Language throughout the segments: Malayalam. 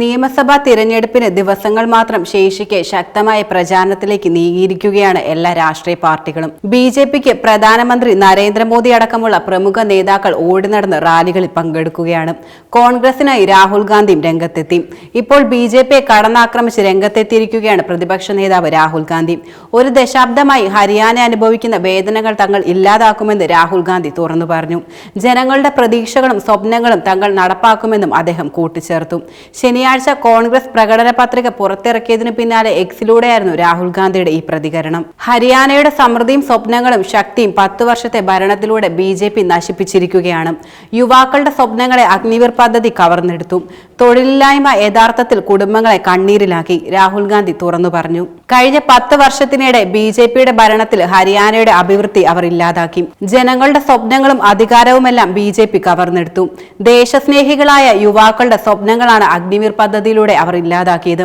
നിയമസഭാ തിരഞ്ഞെടുപ്പിന് ദിവസങ്ങൾ മാത്രം ശേഷിക്കെ ശക്തമായ പ്രചാരണത്തിലേക്ക് നീങ്ങിയിരിക്കുകയാണ് എല്ലാ രാഷ്ട്രീയ പാർട്ടികളും. ബി ജെ പിക്ക് പ്രധാനമന്ത്രി നരേന്ദ്രമോദി അടക്കമുള്ള പ്രമുഖ നേതാക്കൾ ഓടി നടന്ന് റാലികളിൽ പങ്കെടുക്കുകയാണ്. കോൺഗ്രസിനായി രാഹുൽ ഗാന്ധിയും രംഗത്തെത്തി. ഇപ്പോൾ ബി ജെ പിയെ കടന്നാക്രമിച്ച് രംഗത്തെത്തിയിരിക്കുകയാണ് പ്രതിപക്ഷ നേതാവ് രാഹുൽ ഗാന്ധി. ഒരു ദശാബ്ദമായി ഹരിയാന അനുഭവിക്കുന്ന വേദനകൾ തങ്ങൾ ഇല്ലാതാക്കുമെന്ന് രാഹുൽ ഗാന്ധി തുറന്നു പറഞ്ഞു. ജനങ്ങളുടെ പ്രതീക്ഷകളും സ്വപ്നങ്ങളും തങ്ങൾ നടപ്പാക്കുമെന്നും അദ്ദേഹം കൂട്ടിച്ചേർത്തു. ശനിയാഴ്ച കോൺഗ്രസ് പ്രകടന പത്രിക പുറത്തിറക്കിയതിനു പിന്നാലെ എക്സിലൂടെയായിരുന്നു രാഹുൽ ഗാന്ധിയുടെ ഈ പ്രതികരണം. ഹരിയാനയുടെ സമൃദ്ധിയും സ്വപ്നങ്ങളും ശക്തിയും പത്തു വർഷത്തെ ഭരണത്തിലൂടെ ബി ജെ പി നശിപ്പിച്ചിരിക്കുകയാണ്. യുവാക്കളുടെ സ്വപ്നങ്ങളെ അഗ്നിവീർ പദ്ധതി കവർന്നെടുത്തു. തൊഴിലില്ലായ്മ യഥാർത്ഥത്തിൽ കുടുംബങ്ങളെ കണ്ണീരിലാക്കി രാഹുൽ ഗാന്ധി തുറന്നു പറഞ്ഞു. കഴിഞ്ഞ പത്ത് വർഷത്തിനിടെ ബി ജെ പിയുടെ ഭരണത്തിൽ ഹരിയാനയുടെ അഭിവൃദ്ധി അവർ ഇല്ലാതാക്കി. ജനങ്ങളുടെ സ്വപ്നങ്ങളും അധികാരവുമെല്ലാം ബി ജെ പി കവർന്നെടുത്തു. ദേശസ്നേഹികളായ യുവാക്കളുടെ സ്വപ്നങ്ങളാണ് അഗ്നിവീർ പദ്ധതിയിലൂടെ അവർ ഇല്ലാതാക്കിയത്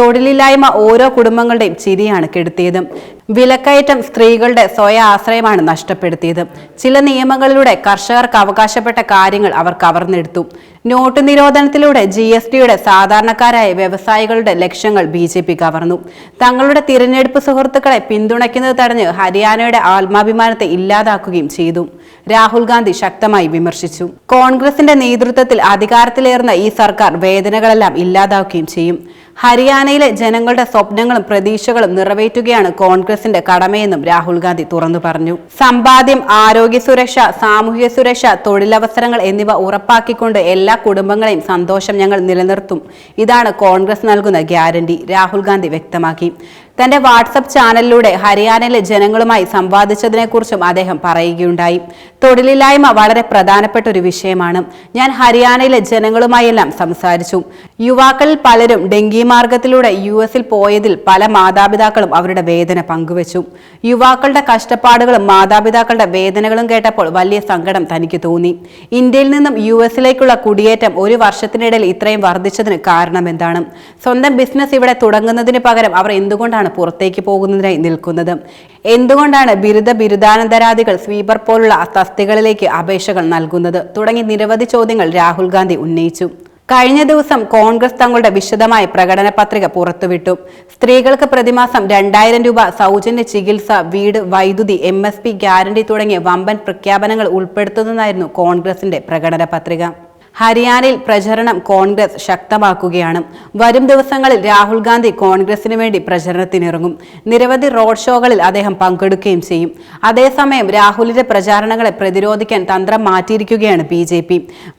തൊഴിലില്ലായ്മ ഓരോ കുടുംബങ്ങളുടെയും ചിരിയാണ് കെടുത്തിയത്. വിലക്കയറ്റം സ്ത്രീകളുടെ സ്വയ ആശ്രയമാണ് നഷ്ടപ്പെടുത്തിയത്. ചില നിയമങ്ങളിലൂടെ കർഷകർക്ക് അവകാശപ്പെട്ട കാര്യങ്ങൾ അവർ കവർന്നെടുത്തു. നോട്ട് നിരോധനത്തിലൂടെ ജി എസ് ടിയുടെ സാധാരണക്കാരായ വ്യവസായികളുടെ ലക്ഷ്യങ്ങൾ ബി ജെ പി കവർന്നു. തങ്ങളുടെ തിരഞ്ഞെടുപ്പ് സുഹൃത്തുക്കളെ പിന്തുണയ്ക്കുന്നത് തടഞ്ഞ് ഹരിയാനയുടെ ആത്മാഭിമാനത്തെ ഇല്ലാതാക്കുകയും ചെയ്തു. രാഹുൽ ഗാന്ധി ശക്തമായി വിമർശിച്ചു. കോൺഗ്രസിന്റെ നേതൃത്വത്തിൽ അധികാരത്തിലേറുന്ന ഈ സർക്കാർ വേദനകളെല്ലാം ഇല്ലാതാക്കുകയും ചെയ്യും. ഹരിയാനയിലെ ജനങ്ങളുടെ സ്വപ്നങ്ങളും പ്രതീക്ഷകളും നിറവേറ്റുകയാണ് കോൺഗ്രസിന്റെ കടമയെന്നും രാഹുൽ ഗാന്ധി തുറന്നു പറഞ്ഞു. സമ്പാദ്യം ആരോഗ്യ സുരക്ഷ സാമൂഹ്യ സുരക്ഷ തൊഴിലവസരങ്ങൾ എന്നിവ ഉറപ്പാക്കിക്കൊണ്ട് എല്ലാ കുടുംബങ്ങളെയും സന്തോഷം ഞങ്ങൾ നിലനിർത്തും. ഇതാണ് കോൺഗ്രസ് നൽകുന്ന ഗ്യാരണ്ടി രാഹുൽ ഗാന്ധി വ്യക്തമാക്കി. തന്റെ വാട്സപ്പ് ചാനലിലൂടെ ഹരിയാനയിലെ ജനങ്ങളുമായി സംവാദിച്ചതിനെക്കുറിച്ചും അദ്ദേഹം പറയുകയുണ്ടായി. തൊഴിലില്ലായ്മ വളരെ പ്രധാനപ്പെട്ട ഒരു വിഷയമാണ്. ഞാൻ ഹരിയാനയിലെ ജനങ്ങളുമായെല്ലാം സംസാരിച്ചു. യുവാക്കളിൽ പലരും ഡെങ്കി മാർഗത്തിലൂടെ യു എസിൽ പോയതിൽ പല മാതാപിതാക്കളും അവരുടെ വേദന പങ്കുവച്ചു. യുവാക്കളുടെ കഷ്ടപ്പാടുകളും മാതാപിതാക്കളുടെ വേദനകളും കേട്ടപ്പോൾ വലിയ സങ്കടം തനിക്ക് തോന്നി. ഇന്ത്യയിൽ നിന്നും യു എസിലേക്കുള്ള കുടിയേറ്റം ഒരു വർഷത്തിനിടയിൽ ഇത്രയും വർദ്ധിച്ചതിന് കാരണം എന്താണ് സ്വന്തം ബിസിനസ് ഇവിടെ തുടങ്ങുന്നതിന് പകരം അവർ എന്തുകൊണ്ടാണ് പുറത്തേക്ക് പോകുന്നതിനായി നിൽക്കുന്നത്. എന്തുകൊണ്ടാണ് ബിരുദ ബിരുദാനന്തരാദികൾ സ്വീപർ പോലുള്ള തസ്തികളിലേക്ക് അപേക്ഷകൾ നൽകുന്നത്? തുടങ്ങി നിരവധി ചോദ്യങ്ങൾ രാഹുൽ ഗാന്ധി ഉന്നയിച്ചു. കഴിഞ്ഞ ദിവസം കോൺഗ്രസ് തങ്ങളുടെ വിശദമായ പ്രകടന പത്രിക പുറത്തുവിട്ടു. സ്ത്രീകൾക്ക് പ്രതിമാസം രണ്ടായിരം രൂപ സൗജന്യ ചികിത്സ വീട് വൈദ്യുതി എം ഗ്യാരണ്ടി തുടങ്ങിയ വമ്പൻ പ്രഖ്യാപനങ്ങൾ ഉൾപ്പെടുത്തുന്നതായിരുന്നു കോൺഗ്രസിന്റെ പ്രകടന പത്രിക. ഹരിയാനയിൽ പ്രചരണം കോൺഗ്രസ് ശക്തമാക്കുകയാണ്. വരും ദിവസങ്ങളിൽ രാഹുൽ ഗാന്ധി കോൺഗ്രസിന് വേണ്ടി പ്രചരണത്തിനിറങ്ങും. നിരവധി റോഡ് ഷോകളിൽ അദ്ദേഹം പങ്കെടുക്കുകയും ചെയ്യും. അതേസമയം രാഹുലിന്റെ പ്രചാരണങ്ങളെ പ്രതിരോധിക്കാൻ തന്ത്രം മാറ്റിയിരിക്കുകയാണ് ബി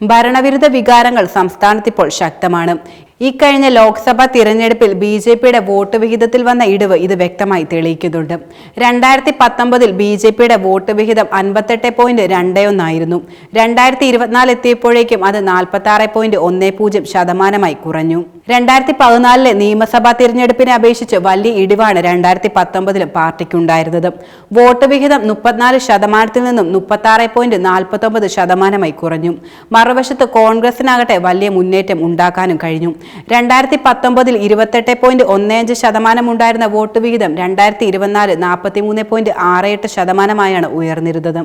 ഭരണവിരുദ്ധ വികാരങ്ങൾ സംസ്ഥാനത്തിപ്പോൾ ശക്തമാണ്. ഇക്കഴിഞ്ഞ ലോക്സഭാ തിരഞ്ഞെടുപ്പിൽ ബി ജെ പിയുടെ വോട്ട് വിഹിതത്തിൽ വന്ന ഇടിവ് ഇത് വ്യക്തമായി തെളിയിക്കുന്നുണ്ട്. രണ്ടായിരത്തി പത്തൊമ്പതിൽ ബി ജെ പിയുടെ വോട്ട് വിഹിതം അൻപത്തെട്ട് പോയിന്റ് രണ്ട് ഒന്നായിരുന്നു രണ്ടായിരത്തി ഇരുപത്തിനാല് എത്തിയപ്പോഴേക്കും അത് നാൽപ്പത്തി ആറ് പോയിന്റ് ഒന്ന് പൂജ്യം ശതമാനമായി കുറഞ്ഞു. രണ്ടായിരത്തി പതിനാലിലെ നിയമസഭാ തിരഞ്ഞെടുപ്പിനെ അപേക്ഷിച്ച് വലിയ ഇടിവാണ് രണ്ടായിരത്തി പത്തൊമ്പതിലും പാർട്ടിക്കുണ്ടായിരുന്നത്. വോട്ട് വിഹിതം മുപ്പത്തിനാല് ശതമാനത്തിൽ നിന്നും മുപ്പത്തി ആറ് പോയിന്റ് നാൽപ്പത്തി ഒമ്പത് ശതമാനമായി കുറഞ്ഞു. മറുവശത്ത് കോൺഗ്രസിനാകട്ടെ വലിയ മുന്നേറ്റം ഉണ്ടാക്കാനും കഴിഞ്ഞു. രണ്ടായിരത്തി പത്തൊമ്പതിൽ ഇരുപത്തെട്ട് പോയിന്റ് ഒന്ന് അഞ്ച് ശതമാനം ഉണ്ടായിരുന്ന വോട്ട് വിഹിതം രണ്ടായിരത്തി ഇരുപത്തിനാല് നാൽപ്പത്തി മൂന്ന് പോയിന്റ് ആറ് എട്ട് ശതമാനമായാണ് ഉയർന്നിരുന്നത്.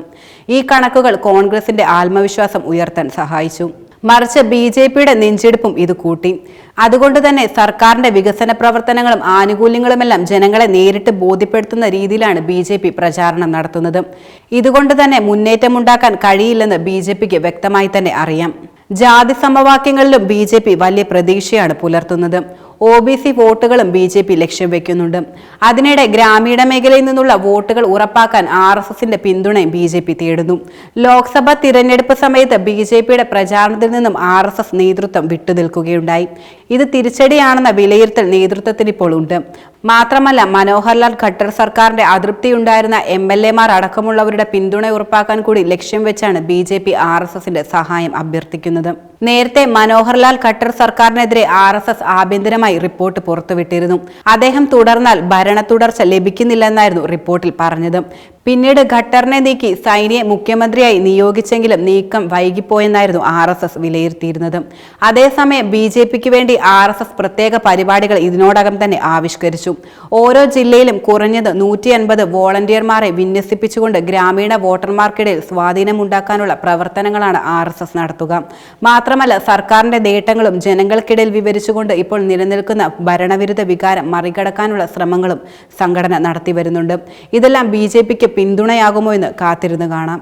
ഈ കണക്കുകൾ കോൺഗ്രസിന്റെ ആത്മവിശ്വാസം ഉയർത്താൻ സഹായിച്ചു. മറിച്ച് ബി ജെ പിയുടെ നെഞ്ചെടുപ്പും ഇത് കൂട്ടി. അതുകൊണ്ട് തന്നെ സർക്കാരിന്റെ വികസന പ്രവർത്തനങ്ങളും ആനുകൂല്യങ്ങളുമെല്ലാം ജനങ്ങളെ നേരിട്ട് ബോധ്യപ്പെടുത്തുന്ന രീതിയിലാണ് ബി ജെ പി പ്രചാരണം നടത്തുന്നത്. ഇതുകൊണ്ട് തന്നെ മുന്നേറ്റമുണ്ടാക്കാൻ കഴിയില്ലെന്ന് ബി ജെ പിക്ക് വ്യക്തമായി തന്നെ അറിയാം. ജാതി സമവാക്യങ്ങളിലും ബി വലിയ പ്രതീക്ഷയാണ് പുലർത്തുന്നത്. ഒ ബി സി വോട്ടുകളും ബി ജെ പി ലക്ഷ്യം വെക്കുന്നുണ്ട്. അതിനിടെ ഗ്രാമീണ മേഖലയിൽ നിന്നുള്ള വോട്ടുകൾ ഉറപ്പാക്കാൻ ആർ എസ് എസിന്റെ പിന്തുണയും ബി ജെ പി തേടുന്നു. ലോക്സഭാ തിരഞ്ഞെടുപ്പ് സമയത്ത് ബി ജെ പിയുടെ പ്രചാരണത്തിൽ നിന്നും ആർ എസ് എസ് നേതൃത്വം വിട്ടുനിൽക്കുകയുണ്ടായി. ഇത് തിരിച്ചടിയാണെന്ന വിലയിരുത്തൽ നേതൃത്വത്തിന് ഇപ്പോൾ ഉണ്ട്. മാത്രമല്ല മനോഹർലാൽ ഖട്ടർ സർക്കാരിന്റെ അതൃപ്തിയുണ്ടായിരുന്ന എം എൽ എമാർ അടക്കമുള്ളവരുടെ പിന്തുണ ഉറപ്പാക്കാൻ കൂടി ലക്ഷ്യം വെച്ചാണ് B J P R S എസിന്റെ സഹായം അഭ്യർത്ഥിക്കുന്നത്. നേരത്തെ മനോഹർലാൽ ഖട്ടർ സർക്കാരിനെതിരെ ആർ എസ് എസ് ആഭ്യന്തരമായി റിപ്പോർട്ട് പുറത്തുവിട്ടിരുന്നു. അദ്ദേഹം തുടർന്നാൽ ഭരണ തുടർച്ച ലഭിക്കുന്നില്ലെന്നായിരുന്നു റിപ്പോർട്ടിൽ പറഞ്ഞത്. പിന്നീട് ഖട്ടറിനെ നീക്കി സൈനിയെ മുഖ്യമന്ത്രിയായി നിയോഗിച്ചെങ്കിലും നീക്കം വൈകിപ്പോയെന്നായിരുന്നു ആർ എസ് എസ് വിലയിരുത്തിയിരുന്നത്. അതേസമയം ബി ജെ പിക്ക് വേണ്ടി ആർ എസ് എസ് പ്രത്യേക പരിപാടികൾ ഇതിനോടകം തന്നെ ആവിഷ്കരിച്ചു. ഓരോ ജില്ലയിലും കുറഞ്ഞത് നൂറ്റി അൻപത് വോളണ്ടിയർമാരെ വിന്യസിപ്പിച്ചുകൊണ്ട് ഗ്രാമീണ വോട്ടർമാർക്കിടയിൽ സ്വാധീനമുണ്ടാക്കാനുള്ള പ്രവർത്തനങ്ങളാണ് ആർ നടത്തുക. മാത്രമല്ല സർക്കാരിന്റെ നേട്ടങ്ങളും ജനങ്ങൾക്കിടയിൽ വിവരിച്ചുകൊണ്ട് ഇപ്പോൾ നിലനിൽക്കുന്ന ഭരണവിരുദ്ധ വികാരം മറികടക്കാനുള്ള ശ്രമങ്ങളും സംഘടന നടത്തി വരുന്നുണ്ട്. ഇതെല്ലാം ബി പിന്തുണയാകുമോ എന്ന് കാത്തിരുന്ന് കാണാം.